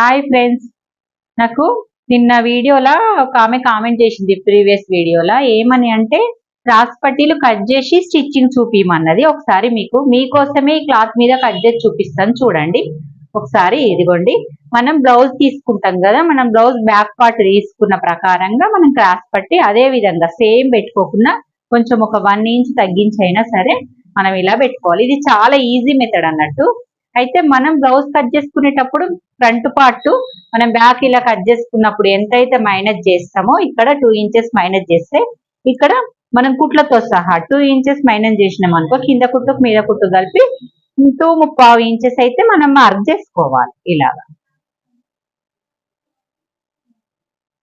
Hi friends నాకు నిన్న వీడియోలో ఒక ఆమె కామెంట్ చేసింది ప్రీవియస్ వీడియోలా. ఏమని అంటే క్రాస్ పట్టీలు కట్ చేసి స్టిచ్చింగ్ చూపించమన్నది ఒకసారి మీకు మీకోసమే ఈ క్లాత్ మీద కట్ చేసి చూపిస్తాను చూడండి. ఒకసారి ఇదిగోండి. మనం బ్లౌజ్ తీసుకుంటాం కదా మనం బ్లౌజ్ బ్యాక్ పార్ట్ తీసుకున్న ప్రకారంగా మనం క్రాస్ పట్టి అదే విధంగా సేమ్ పెట్టుకోకుండా కొంచెం ఒక వన్ ఇంచ్ తగ్గించైనా సరే మనం ఇలా పెట్టుకోవాలి. ఇది చాలా ఈజీ మెథడ్ అన్నట్టు. అయితే మనం బ్లౌజ్ కట్ చేసుకునేటప్పుడు ఫ్రంట్ పార్ట్ మనం బ్యాక్ ఇలా కట్ చేసుకున్నప్పుడు ఎంతైతే మైనస్ చేస్తామో ఇక్కడ టూ ఇంచెస్ మైనస్ చేస్తే ఇక్కడ మనం కుట్లతో సహా టూ ఇంచెస్ మైనస్ చేసినాం అనుకో కింద కుట్టుకు మీద కుట్టు కలిపి టూ ముప్పావు ఇంచెస్ అయితే మనం మార్క్ చేసుకోవాలి ఇలాగా.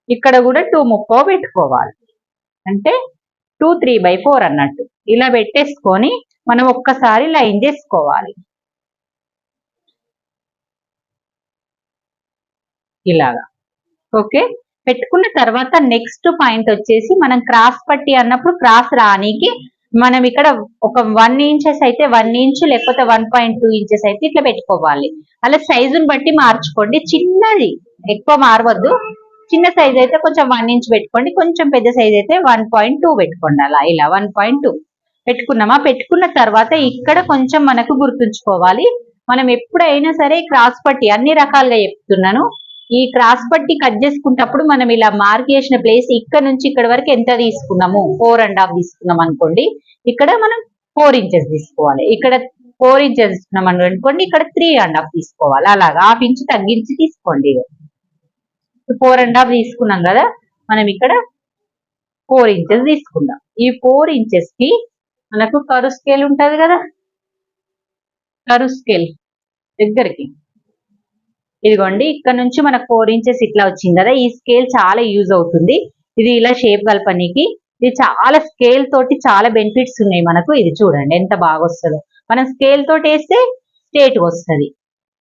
ఇక్కడ కూడా టూ ముప్పావు పెట్టుకోవాలి. అంటే టూ త్రీ బై ఫోర్ అన్నట్టు. ఇలా పెట్టేసుకొని మనం ఒక్కసారి లైన్ చేసుకోవాలి. ఇలాగా. ఓకే? పెట్టుకున్న తర్వాత నెక్స్ట్ పాయింట్ వచ్చేసి మనం క్రాస్ పట్టి అన్నప్పుడు క్రాస్ రానికి మనం ఇక్కడ ఒక వన్ ఇంచెస్ అయితే వన్ ఇంచ్ లేకపోతే వన్ పాయింట్ టూ ఇంచెస్ అయితే ఇట్లా పెట్టుకోవాలి. అలా సైజుని బట్టి మార్చుకోండి. చిన్నది ఎక్కువ మారవద్దు. చిన్న సైజ్ అయితే కొంచెం వన్ ఇంచ్ పెట్టుకోండి. కొంచెం పెద్ద సైజ్ అయితే వన్ పాయింట్ టూ పెట్టుకోండి. అలా ఇలా వన్ పాయింట్ టూ పెట్టుకున్నామా? పెట్టుకున్న తర్వాత ఇక్కడ కొంచెం మనకు గుర్తుంచుకోవాలి. మనం ఎప్పుడైనా సరే క్రాస్ పట్టి అన్ని రకాలుగా చెప్తున్నాను. ఈ క్రాస్ పట్టి కట్ చేసుకుంటప్పుడు మనం ఇలా మార్క్ చేసిన ప్లేస్ ఇక్కడ నుంచి ఇక్కడ వరకు ఎంత తీసుకున్నాము? ఫోర్ అండ్ హాఫ్ తీసుకున్నాం అనుకోండి. ఇక్కడ మనం ఫోర్ ఇంచెస్ తీసుకోవాలి. ఇక్కడ ఫోర్ ఇంచెస్ తీసుకున్నాం అనుకోండి. ఇక్కడ త్రీ అండ్ హాఫ్ తీసుకోవాలి. అలాగా. హాఫ్ ఇంచ్ తగ్గించి తీసుకోండి. ఫోర్ అండ్ హాఫ్ తీసుకున్నాం కదా. మనం ఇక్కడ ఫోర్ ఇంచెస్ తీసుకుందాం ఈ ఫోర్ ఇంచెస్కి మనకు కరు స్కేల్ ఉంటది కదా. కరు స్కేల్ దగ్గరికి. ఇదిగోండి ఇక్కడ నుంచి మనకు ఫోర్ ఇంచెస్ ఇట్లా వచ్చింది కదా ఈ స్కేల్ చాలా యూజ్ అవుతుంది. ఇది ఇలా షేప్ కలపనీకి. ఇది చాలా స్కేల్ తోటి చాలా బెనిఫిట్స్ ఉన్నాయి మనకు. ఇది చూడండి ఎంత బాగా వస్తుందో. మనం స్కేల్ తోటి వేస్తే స్ట్రేట్గా వస్తుంది.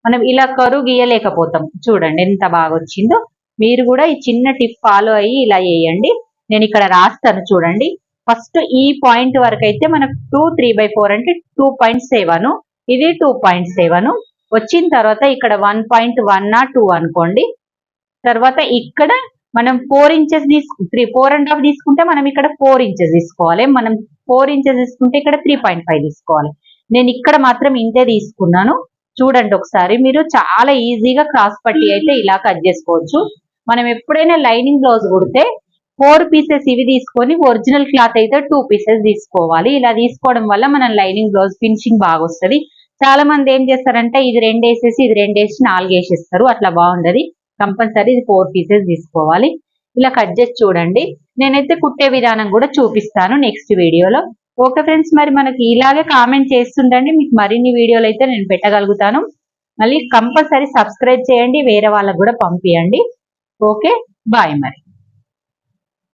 మనం ఇలా కరువు గీయలేకపోతాం. చూడండి ఎంత బాగా వచ్చిందో. మీరు కూడా ఈ చిన్న టిప్ ఫాలో అయ్యి ఇలా వేయండి నేను ఇక్కడ రాస్తాను చూడండి. ఫస్ట్ ఈ పాయింట్ వరకు అయితే మనకు టూ త్రీ బై ఫోర్ అంటే టూ పాయింట్ సెవెన్ ఇది టూ పాయింట్ సెవెన్ వచ్చిన తర్వాత ఇక్కడ వన్ పాయింట్ వన్ ఆ టూ అనుకోండి. తర్వాత ఇక్కడ మనం ఫోర్ ఇంచెస్ తీసుకు త్రీ ఫోర్ అండ్ హాఫ్ తీసుకుంటే మనం ఇక్కడ ఫోర్ ఇంచెస్ తీసుకోవాలి. మనం ఫోర్ ఇంచెస్ తీసుకుంటే ఇక్కడ త్రీ పాయింట్ ఫైవ్ తీసుకోవాలి. నేను ఇక్కడ మాత్రం ఇంతే తీసుకున్నాను. చూడండి ఒకసారి మీరు చాలా ఈజీగా క్రాస్ పట్టి అయితే ఇలా కట్ చేసుకోవచ్చు. మనం ఎప్పుడైనా లైనింగ్ బ్లౌజ్ కుడితే ఫోర్ పీసెస్ ఇవి తీసుకొని ఒరిజినల్ క్లాత్ అయితే టూ పీసెస్ తీసుకోవాలి. ఇలా తీసుకోవడం వల్ల మనం లైనింగ్ బ్లౌజ్ ఫినిషింగ్ బాగా వస్తుంది చాలా మంది ఏం చేస్తారంటే ఇది రెండు వేసేసి ఇది రెండు వేసి నాలుగు వేసేస్తారు. అట్లా బాగుండదు. కంపల్సరీ ఇది ఫోర్ పీసెస్ తీసుకోవాలి. ఇలా కట్ చేసి చూడండి. నేనైతే కుట్టే విధానం కూడా చూపిస్తాను నెక్స్ట్ వీడియోలో. ఓకే ఫ్రెండ్స్ మరి మనకి ఇలాగే కామెంట్ చేస్తుండండి. మీకు మరిన్ని వీడియోలు అయితే నేను పెట్టగలుగుతాను. మళ్ళీ కంపల్సరీ సబ్స్క్రైబ్ చేయండి. వేరే వాళ్ళకు కూడా పంపించండి ఓకే బాయ్ మరి.